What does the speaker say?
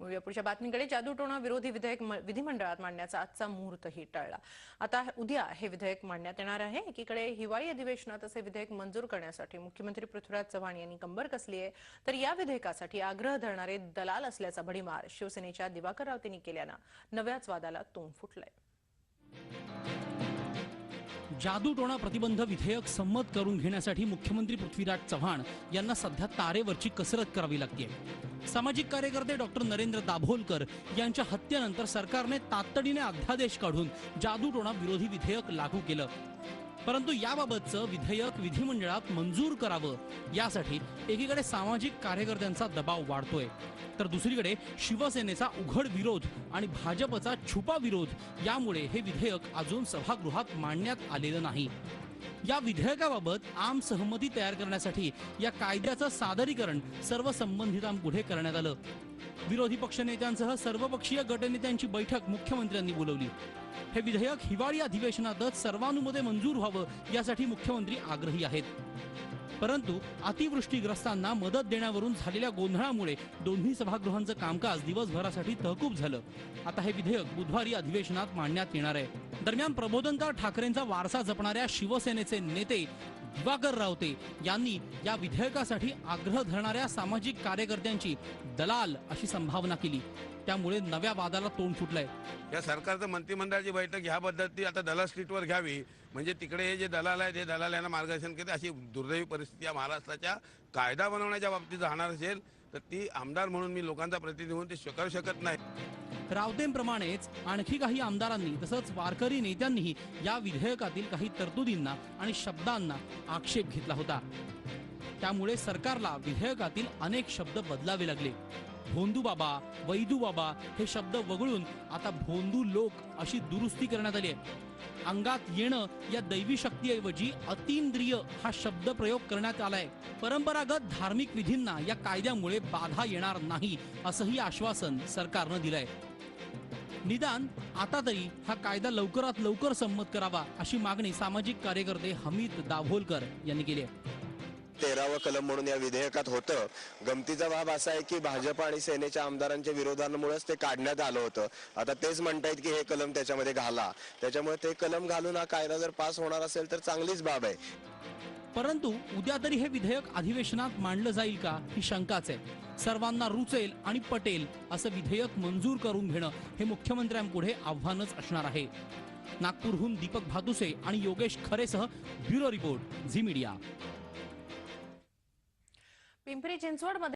वळूया पुढच्या बातमीकडे. जादूटोणा विरोधी विधेयक विधिमंडळात मांडण्याचा आजचा मुहूर्तही टळला. आता उद्या हे विधेयक मांडण्यात येणार आहे. एकीकडे हिवाळी अधिवेशनात असे विधेयक मंजूर करण्यासाठी मुख्यमंत्री पृथ्वीराज चव्हाण यांनी कंबर कसली आहे तर या विधेयकासाठी आग्रह धरणारे दलाल असल्याचा भडीमार शिवसेनेच्या दिवाकर रावतेंनी केल्यानं नव्याच वादाला तोंड फुटलंय. जादूटोणा प्रतिबंध विधेयक संमत करून घेण्यासाठी मुख्यमंत्री पृथ्वीराज चव्हाण यांना सध्या तारेवरची कसरत करावी लागते सामाजिक कार्यकर्ते डॉक्टर नरेंद्र दाभोलकर यांच्या हत्येनंतर सरकारने तातडीने अध्यादेश काढून जादूटोणा विरोधी विधेयक लागू केलं. परंतु याबाबतचं विधेयक विधिमंडळात मंजूर करावं यासाठी एकीकडे सामाजिक कार्यकर्त्यांचा दबाव वाढतोय तर दुसरीकडे शिवसेनेचा उघड विरोध आणि भाजपचा छुपा विरोध यामुळे हे विधेयक अजून सभागृहात मांडण्यात आलेलं नाही. या विधेयकाबाबत आम सहमती तयार करण्यासाठी या कायद्याचं सादरीकरण सर्व संबंधितांपुढे करण्यात आलं. विरोधी पक्षनेत्यांसह सर्वपक्षीय गटनेत्यांची बैठक मुख्यमंत्र्यांनी बोलवली. हे विधेयक हिवाळी अधिवेशनातच सर्वानुमते मंजूर व्हावं यासाठी मुख्यमंत्री आग्रही आहेत. परंतु अतिवृष्टीग्रस्तांना मदत देण्यावरून झालेल्या गोंधळामुळे दोन्ही सभागृहांचं कामकाज दिवसभरासाठी तहकूब झालं. आता हे विधेयक बुधवारी अधिवेशनात मांडण्यात येणार आहे. दरम्यान प्रबोधनकार ठाकरेंचा वारसा जपणाऱ्या शिवसेनेचे नेते दिवाकर रावते यांनी या विधेयकासाठी आग्रह धरणाऱ्या सामाजिक कार्यकर्त्यांची दलाल अशी संभावना केली. त्यामुळे नव्या वादाला तोंड फुटलंय. या सरकारचं मंत्रिमंडळाची बैठक ह्या पद्धती आता दलाल स्ट्रीटवर घ्यावी. म्हणजे तिकडे हे जे दलाल आहेत हे दलाल यांना मार्गदर्शन करते अशी दुर्दैवी परिस्थिती या महाराष्ट्राच्या कायदा बनवण्याच्या बाबतीत राहणार असेल तर ती आमदार म्हणून मी लोकांचा प्रतिनिधी म्हणून ते स्वीकारू शकत नाही. रावतेंप्रमाणेच आणखी काही आमदारांनी तसंच वारकरी नेत्यांनीही या विधेयकातील काही तरतुदींना आणि शब्दांना आक्षेप घेतला होता. त्यामुळे सरकारला विधेयकातील अनेक शब्द बदलावे लागले. भोंदू बाबा वैदू बाबा हे शब्द वगळून आता भोंदू लोक अशी दुरुस्ती करण्यात आली आहे. अंगात येणं या दैवी शक्तीऐवजी अतिंद्रिय हा शब्द प्रयोग करण्यात आलाय. परंपरागत धार्मिक विधींना या कायद्यामुळे बाधा येणार नाही असंही आश्वासन सरकारनं दिलंय. निदान आता तरी हा कायदा लवकरात लवकर संमत करावा अशी मागणी सामाजिक कार्यकर्ते हमीद दाभोलकर यांनी केली आहे. तेरावं कलम म्हणून या विधेयकात होतं. गमतीचा बाब असा आहे की भाजप आणि सेनेच्या आमदारांच्या विरोधांमुळेच ते काढण्यात आलं होतं. आता तेच म्हणतायत की हे कलम त्याच्यामध्ये घाला. त्याच्यामुळे ते कलम घालून हा कायदा जर पास होणार असेल तर चांगलीच बाब आहे. परंतु उद्या तरी हे विधेयक अधिवेशनात मांडलं जाईल का? ही शंकाच आहे. सर्वांना रुचेल आणि पटेल असं विधेयक मंजूर करून घेणं हे मुख्यमंत्र्यांपुढे आव्हानच असणार आहे. नागपूरहून दीपक भातुसे आणि Yogesh खरेसह bureau report Zee media. Pimpri चिंचवडमध्ये